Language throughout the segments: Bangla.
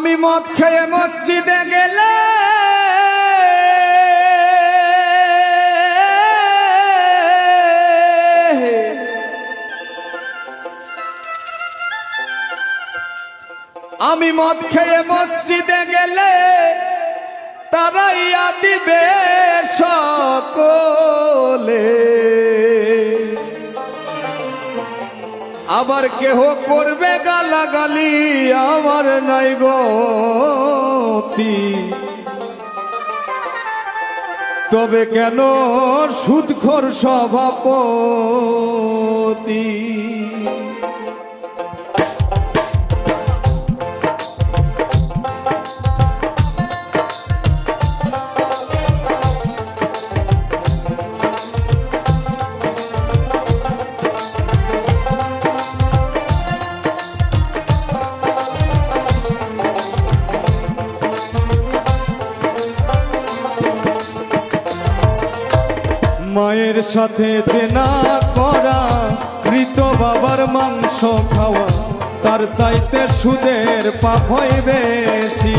আমি মদ খেয়ে মসজিদে গেলে। আমি মদ খেয়ে মসজিদে গেলে তারাইয়া দিবে সকলে। আবার কেহ করবে গালাগালি? আমার নাই গতি তবে কেন সুদখোর সভাপতি? মায়ের সাথে চেনা করা, মৃত বাবার মাংস খাওয়া, তার চাইতে সুদের পাপ হয় বেশি।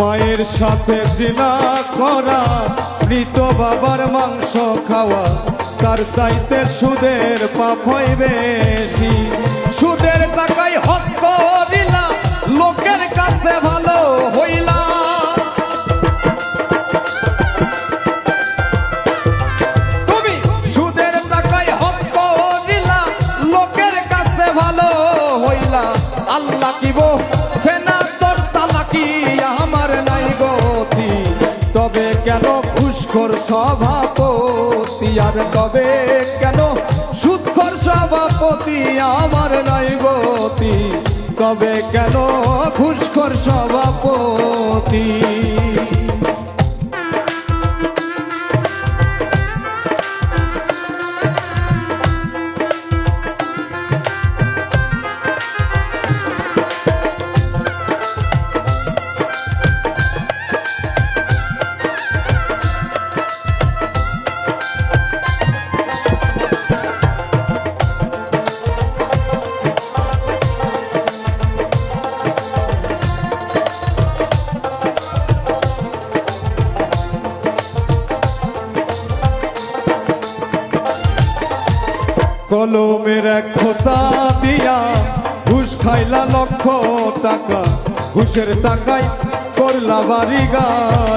মায়ের সাথে জিনা করা, মৃত বাবার মাংস খাওয়া তার চাইতে সুদের পাপ হয় বেশি। সুদের টাকায় হজ করিলা লোকের কাছে ভালো হইলা তুমি কি আমার নাই গতি। তবে কেন ঘুষখোর সভাপতি আর কবে? কেন? সুদখোর সভাপতি আমার নাই গতি কবে কেন? খুশকর সভাপতি কলমের এক খোসা দিয়া ঘুষ খাইলা লক্ষ টাকা। ঘুষের টাকায় করলা বাড়ি গাড়ি